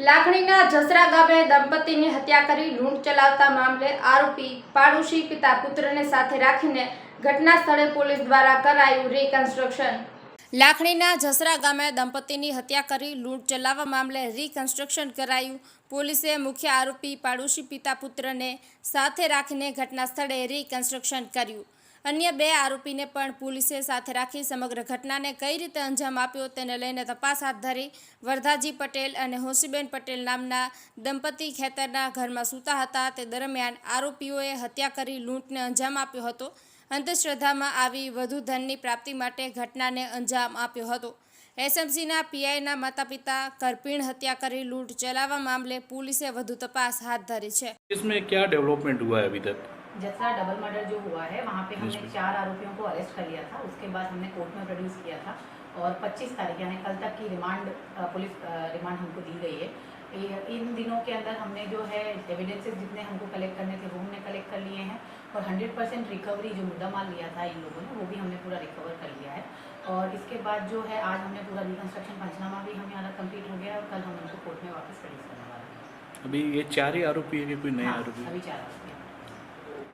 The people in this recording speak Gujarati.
લાખણીના જસરા ગામે દંપતીની હત્યા કરી લૂંટ ચલાવતા મામલે આરોપી પાડોશી પિતા પુત્રને સાથે રાખીને ઘટના સ્થળે પોલીસ દ્વારા કરાયું રિકન્સ્ટ્રક્શન લાખણીના જસરા ગામે દંપતીની હત્યા કરી લૂંટ ચલાવવા મામલે રિકન્સ્ટ્રક્શન કરાયું. પોલીસે મુખ્ય આરોપી પાડોશી પિતા પુત્રને સાથે રાખીને ઘટના સ્થળે રિકન્સ્ટ્રક્શન કર્યું. અન્ય બે આરોપીને પણ પોલીસે સાથે રાખી સમગ્ર ઘટનાને કઈ રીતે અંજામ આપ્યો તેને લઈને તપાસ હાથ ધરી વરધાજી પટેલ અને હોસીબેન પટેલ નામના દંપતી ખેતરના ઘરમાં સૂતા હતા તે દરમિયાન આરોપીઓએ હત્યા કરી લૂંટને અંજામ આપ્યો હતો અંધશ્રદ્ધામાં આવી વધુ ધનની પ્રાપ્તિ માટે ઘટનાને અંજામ આપ્યો હતો એસએમસીના પીઆઈના માતા પિતા કરપીણ હત્યા કરી લૂંટ ચલાવવા મામલે પોલીસે વધુ તપાસ હાથ ધરી છે इसमें क्या डेवलपमेंट हुआ है अभी तक जसरा डबल मर्डर जो हुआ है वहाँ पे हमने चार आरोपियों को अरेस्ट कर लिया था। उसके बाद हमने कोर्ट में प्रोड्यूस किया था और 25 तारीख यानी कल तक की रिमांड पुलिस रिमांड हमको दी गई है। इन दिनों के अंदर हमने जो है एविडेंसेस जितने हमको कलेक्ट करने थे वो हमने कलेक्ट कर लिए हैं और 100 परसेंट रिकवरी जो मुद्दा माल लिया था इन लोगों ने वो भी हमने पूरा रिकवर कर लिया है। और इसके बाद जो है आज हमने पूरा रिकन्स्ट्रक्शन पंचनामा भी हमारा कंप्लीट हो गया है और कल हम उनको कोर्ट में वापस प्रोड्यूस करने वाले हैं। अभी ये चार ही आरोपी है कि कोई नए हाँ, आरोपी अभी चार आरोपी